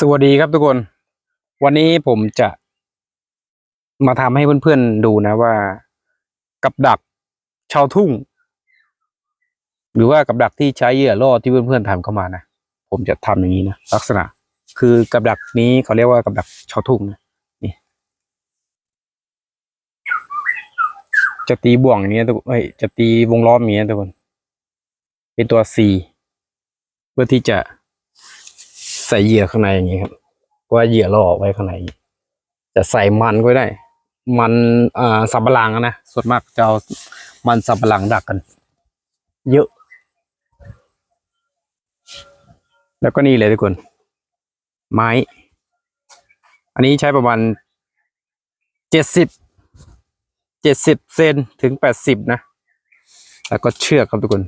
สวัสดีครับทุกคน วันนี้ผมจะมาทำให้เพื่อนๆดูนะว่า กับดักชาวทุ่ง หรือว่ากับดักที่ใช้เหยื่อล่อที่เพื่อนๆทำเข้ามานะผมจะทำอย่างนี้นะลักษณะ คือกับดักนี้เขาเรียกว่ากับดักชาวทุ่งนะนี่ จะตีบ่วงอย่างนี้ทุกเอ้ยจะตีวงล้อมอย่างนี้ทุกคน เป็นตัว C เพื่อที่จะ ใส่เหยื่อข้างในอย่างนี้ครับว่าเหยื่อเราออกไว้ข้างใน จะใส่มันก็ได้ มันอ่าสับปะหลังนะส่วนมากจะเอามันสับปะหลังดักกัน เยอะ แล้วก็นี่เลยทุกคน ไม้ อันนี้ใช้ประมาณเจ็ดสิบเจ็ดสิบเซนถึงแปดสิบนะ แล้วก็เชือกครับทุกคน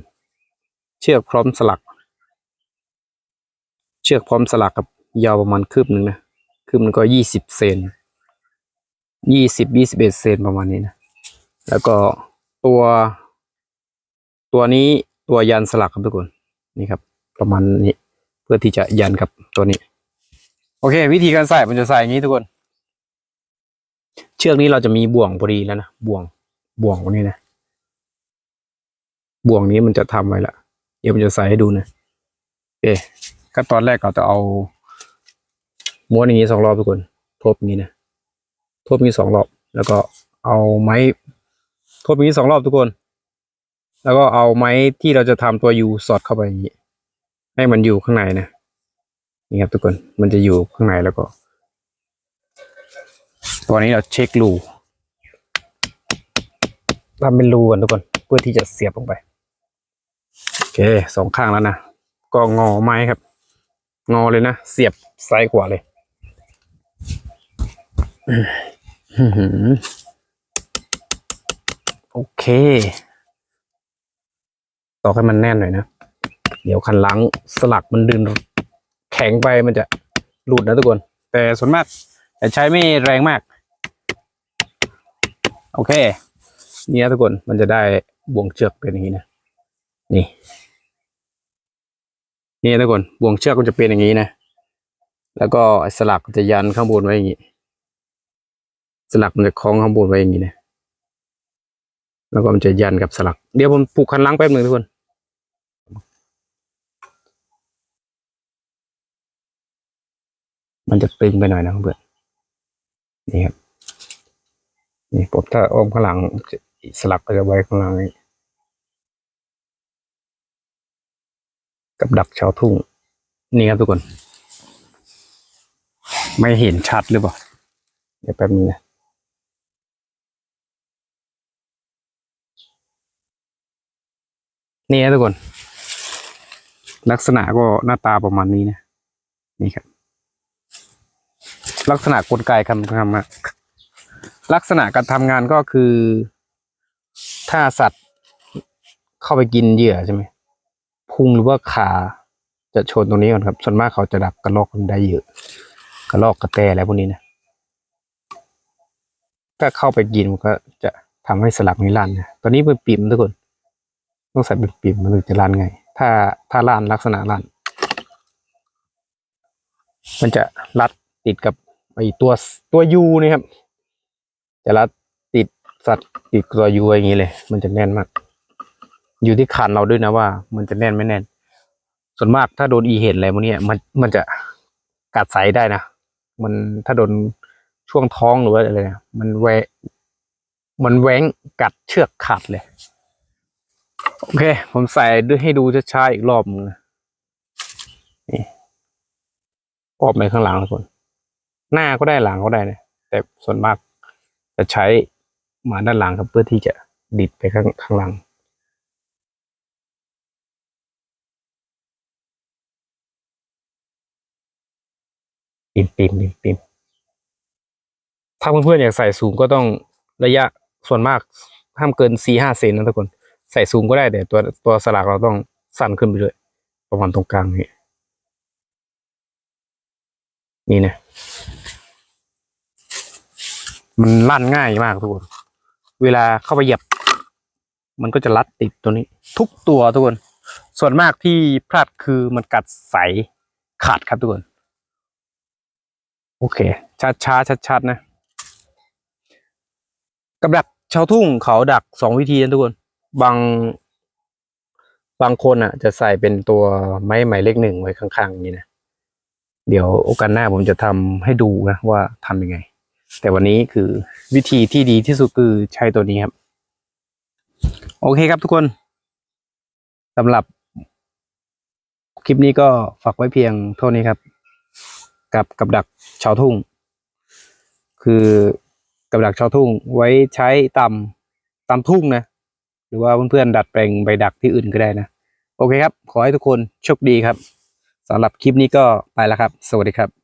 เชือกพร้อมสลัก ชือกพร้อมสลักกับยาวประมาณคืบหนึ่งนะคืบหนึงก็ยี่สิบเซนยี่สิบยี่สิบเอ็ดเซนประมาณนี้นะแล้วก็ตัว ตัวนี้ตัวยันสลักครับทุกคนนี่ครับ ประมาณนี้เพื่อที่จะยันกับตัวนี้ โอเค วิธีการใส่มันจะใส่อย่างนี้ทุกคน เชือกนี้เราจะมีบ่วงพอดีแล้วนะบ่วงบ่วงตรงนี้นะบ่วงนี้มันจะทำไว้ละเดี๋ยวมันจะใส่ให้ดูนะโอเค ก็ตอนแรกเราจะเอาม้วนอย่างนี้สองรอบทุกคนทบอย่างนี้นะทบอย่างนี้สองรอบ แล้วก็เอาไม้ทบอย่างนี้สองรอบทุกคน แล้วก็เอาไม้ที่เราจะทำตัวยูสอดเข้าไปอย่างนี้ ให้มันอยู่ข้างในนะนี่ครับทุกคนมันจะอยู่ข้างในแล้วก็ตัวนี้เราเช็ครูทำเป็นรูก่อนทุกคนเพื่อที่จะเสียบลงไป โอเคสองข้างแล้วนะก็งอไม้ครับ งอเลยนะ เสียบซ้ายขวาเลยโอเคตอกให้มันแน่นหน่อยนะ เดี๋ยวคันหลังสลักมันดึงแข็งไปมันจะหลุดนะทุกคน แต่ส่วนมากจะใช้ไม่แรงมาก โอเคเนี่ยทุกคนมันจะได้บ่วงเชือกเป็นอย่างนี้นะ นี่ นี่ทุกคนบ่วงเชือกมันจะเป็นอย่างนี้นะ แล้วก็สลักจะยันข้างบนไว้อย่างนี้ สลักมันจะคล้องข้างบนไว้อย่างนี้นะ แล้วก็มันจะยันกับสลัก เดี๋ยวผมผูกคันหล้างแป๊บหนึ่งทุกคนมันจะตึงไปหน่อยนะเพื่อนนี่ครับ นี่ผมถ้าอ้อมข้างหลังสลักก็จะไว้ข้างหลังนี้ กับดักชาวทุ่ง นี่ครับทุกคน ไม่เห็นชัดหรือเปล่า เดี๋ยวแป๊บนึงนะนี่นะทุกคน ลักษณะก็หน้าตาประมาณนี้นะนี่ครับ ลักษณะกลไกการทำงานลักษณะการทำงานก็คือ ถ้าสัตว์เข้าไปกินเหยื่อใช่ไหม พุงหรือว่าขาจะชนตรงนี้ก่อนครับ ส่วนมากเขาจะดักกระลอกมันได้เยอะ กระลอกกระแตอะไรพวกนี้นะถ้าเข้าไปกินมันก็จะทำให้สลักนี้ลั่นนะตอนนี้เป็นปิ่มทุกคน ต้องใส่เป็นปิ่มมันถึงจะลั่นไง ถ้าถ้าลั่นลักษณะลั่น มันจะรัดติดกับไอตัวตัวยูนี่ครับ จะรัดติดสัตว์ติดตัวยูอย่างนี้เลย มันจะแน่นมาก อยู่ที่คันเราด้วยนะว่า มันจะแน่นไม่แน่น ส่วนมากถ้าโดนอีเห็นอะไรพวกนี้มันมันจะกัดใสได้นะมันถ้าโดนช่วงท้องหรือว่าอะไรเนี่ยมันแวมันแหวงกัดเชือกขาดเลย โอเค ผมใส่ด้วยให้ดูช้าๆอีกรอบนึงนะนี่ออบไปข้างหลังทุกคนหน้าก็ได้หลังก็ได้นะแต่ส่วนมากจะใช้มาด้านหลังครับเพื่อที่จะดิดไปข้างข้างหลัง ปิมปิมปิมปิมถ้าเพื่อนๆอยากใส่สูงก็ต้องระยะส่วนมากห้ามเกินสี่ห้าเซนนะทุกคน ใส่สูงก็ได้แต่ตัวตัวสลักเราต้องสั้นขึ้นไปด้วยประมาณตรงกลางนี้นี่นะมันลั่นง่ายมากทุกคน เวลาเข้าไปเหยียบ มันก็จะรัดติดตัวนี้ ทุกตัวทุกคน ส่วนมากที่พลาดคือมันกัดใสขาดครับทุกคน โอเคช้าช้าชัดชัดๆนะ กับดักชาวทุ่งเขาดักสองวิธีนะทุกคน บาง บางคนอะ จะใส่เป็นตัวไม้หมายเลขหนึ่งไว้ข้างๆอย่างนี้นะ เดี๋ยวโอกาสหน้าผมจะทำให้ดูนะว่าทำยังไง แต่วันนี้คือวิธีที่ดีที่สุดคือใช้ตัวนี้ครับ โอเคครับทุกคนสำหรับคลิปนี้ก็ฝากไว้เพียงเท่านี้ครับ กับกับดักชาวทุ่ง คือกับดักชาวทุ่งไว้ใช้ตำตำทุ่งนะ หรือว่าเพื่อนๆดัดแปลงใบดักที่อื่นก็ได้นะ โอเคครับ ขอให้ทุกคนโชคดีครับสำหรับคลิปนี้ก็ไปแล้วครับ สวัสดีครับ